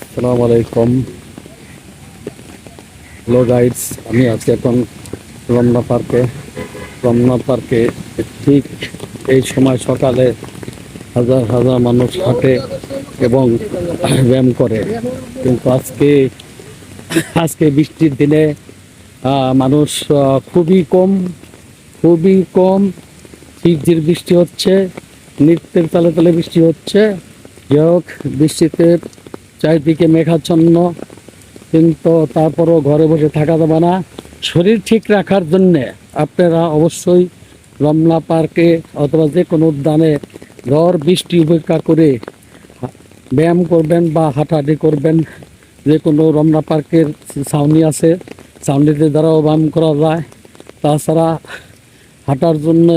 আসসালামু আলাইকুম। Hello guides আমি আছি এখন রমনা পার্কে। রমনা পার্কে ঠিক এই সময় সকালে হাজার হাজার মানুষ হাঁটে এবং ব্যায়াম করে। কিন্তু আজকে আজকে বৃষ্টির দিনে মানুষ খুবই কম খুবই কম ঝিরঝির বৃষ্টি হচ্ছে, নৃত্যের তালে তালে বৃষ্টি হচ্ছে। যাই হোক, বৃষ্টিতে চারিদিকে মেঘাচ্ছন্ন, কিন্তু তারপরও ঘরে বসে থাকা যাবে না। শরীর ঠিক রাখার জন্যে আপনারা অবশ্যই রমনা পার্কে অথবা যে কোনো উদ্যানে ঝড়, বৃষ্টি উপেক্ষা করে ব্যায়াম করবেন বা হাঁটাহাঁটি করবেন। যে কোনো রমনা পার্কের ছাউনি আছে, ছাউনিতে দ্বারাও ব্যায়াম করা যায়। তাছাড়া হাঁটার জন্য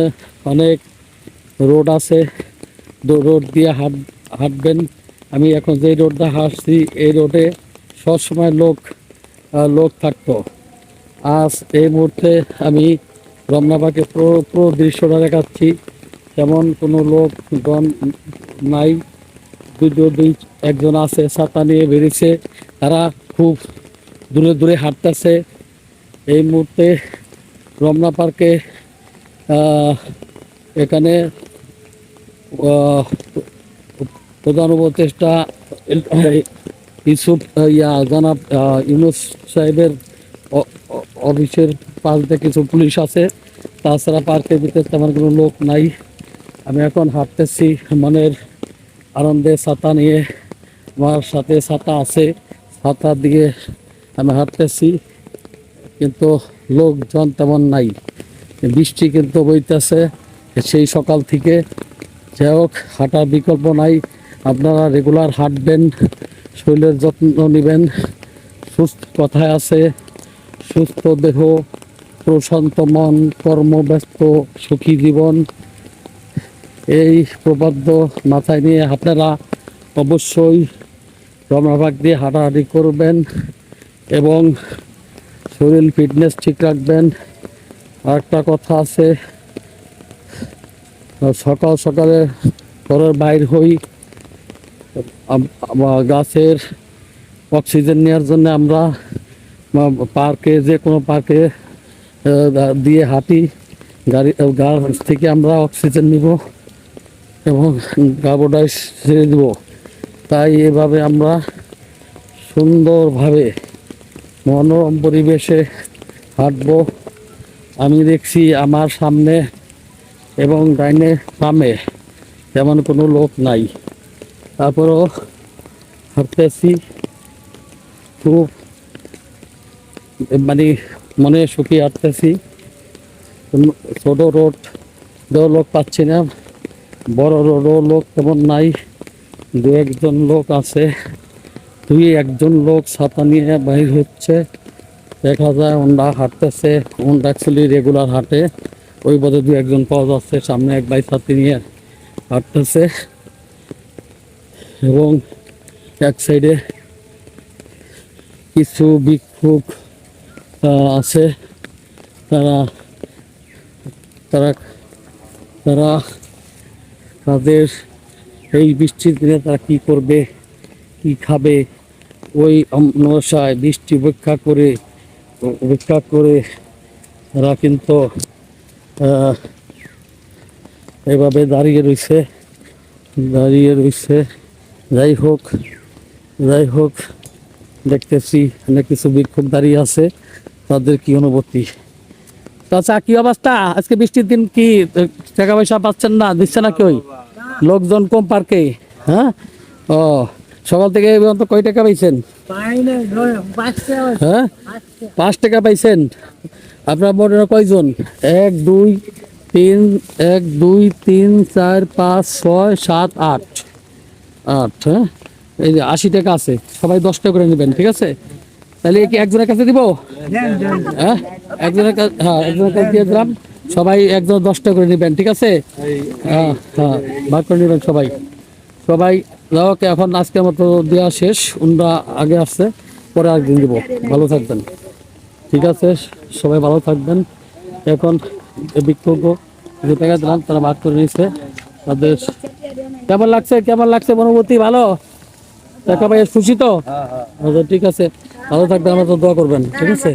অনেক রোড আছে। রোড দিয়ে হাঁট হাঁটবেন। আমি এখন যে রোডটা হাঁটছি, এই রোডে সবসময় লোক লোক থাকতো। আজ এই মুহূর্তে আমি রমনাবাকে পুরো পুরো দৃশ্যটা দেখাচ্ছি। তেমন কোনো লোকজন নাই। দুটো দুই, একজন আছে, ছাতা নিয়ে বেরিয়েছে। তারা খুব দূরে দূরে হাঁটতেছে। এই মুহূর্তে রমনা পার্কে এখানে প্রধান উপদেষ্টা ইউসুফ আহ, ইয়া ইউনুস সাহেবের অফিসের পাশ কিছু পুলিশ আছে। তাছাড়া পার্কের ভিতরে তেমন কোনো লোক নাই। আমি এখন হাঁটতেছি মনের আনন্দে ছাতা নিয়ে আমার সাথে ছাতা আছে ছাতা দিয়ে আমি হাঁটতেছি। কিন্তু লোকজন তেমন নাই। বৃষ্টি কিন্তু বইতেছে সেই সকাল থেকে। যাই হোক হাঁটার বিকল্প নাই। আপনারা রেগুলার হাঁটবেন, শরীরের যত্ন নেবেন, সুস্থ কথায় আছে, সুস্থ দেহ, প্রশান্ত মন কর্মব্যস্ত সুখী জীবন। এই প্রবাদ্য মাথায় নিয়ে আপনারা অবশ্যই রমনাভাগ দিয়ে হাঁটাহাঁটি করবেন এবং শরীর ফিটনেস ঠিক রাখবেন। আর একটা কথা আছে, সকাল সকালে ঘরের বাইর হই গাছের অক্সিজেন নেওয়ার জন্য আমরা পার্কে যে কোনো পার্কে দিয়ে হাঁটি, গাড়ি গাছ থেকে আমরা অক্সিজেন নিব এবং কার্বোডাই ছেড়ে দিব। তাই এভাবে আমরা সুন্দরভাবে মনোরম পরিবেশে হাঁটবো। আমি দেখছি আমার সামনে এবং ডাইনে বামে তেমন কোনো লোক নাই। তারপরও হাঁটতেছি খুব মানে মনে সুখী হাঁটতেছি। ছোট রোড দেও লোক পাচ্ছি না। বড় রোডও লোক তেমন নাই। দু একজন লোক আছে। দুই একজন লোক ছাতা নিয়ে বাইর হচ্ছে। দেখা যায় ওনরা হাঁটতেছে। ওনরা অ্যাকচুয়ালি রেগুলার হাঁটে। ওই পথে দু একজন পাওয়া যাচ্ছে সামনে এক বাই ছাতি নিয়ে হাঁটতেছে। এবং এক সাইডে কিছু বিক্ষোভ আছে। তারা তারা তারা তাদের এই বৃষ্টির দিনে তারা কী করবে, কি খাবে? ওই নশায় বৃষ্টি উপেক্ষা করে উপেক্ষা করে তারা কিন্তু এভাবে দাঁড়িয়ে রয়েছে দাঁড়িয়ে রয়েছে। যাই হোক যাই হোক, দেখতেছি অনেক কিছু বিক্ষোভ দাঁড়িয়ে আছে, তাদের কি অনুভূতি? চাচা কি অবস্থা? আজকে বৃষ্টির দিন কি, টাকা পয়সা পাচ্ছেন না, দিচ্ছে না কেউ লোকজন কম পার্কে? হ্যাঁ? ও, সকাল থেকে পর্যন্ত কয় টাকা পাইছেন? হ্যাঁ? পাঁচ টাকা পাইছেন। আপনার মোটে কয়জন? এক, দুই, তিন, এক, দুই, তিন, চার, পাঁচ, ছয়, সাত, আট। হ্যাঁ? এই যে আশি টাকা আছে। সবাই দশ টাকা করে নেবেন, ঠিক আছে? তাহলে কি একজনের কাছে দিব? হ্যাঁ? একজনের কাছে হ্যাঁ একজনের কাছে দিয়ে দিলাম। সবাই একজন দশ টাকা করে নেবেন, ঠিক আছে? হ্যাঁ হ্যাঁ ভাগ করে নেবেন সবাই। সবাই যাওক এখন আজকের মতো দেওয়া শেষ। উনরা আগে আসছে, পরে একদিন দিব। ভালো থাকবেন। ঠিক আছে? সবাই ভালো থাকবেন। এখন বিক্ষোভ যে টাকা দিলাম, তারা ভাগ করে নিচ্ছে তাদের কেমন লাগছে? কেমন লাগছে অনুভূতি ভালো? দেখা পাই খুশি তো? আচ্ছা ঠিক আছে। ভালো থাকবে আমরা তো দোয়া করবেন ঠিক আছে?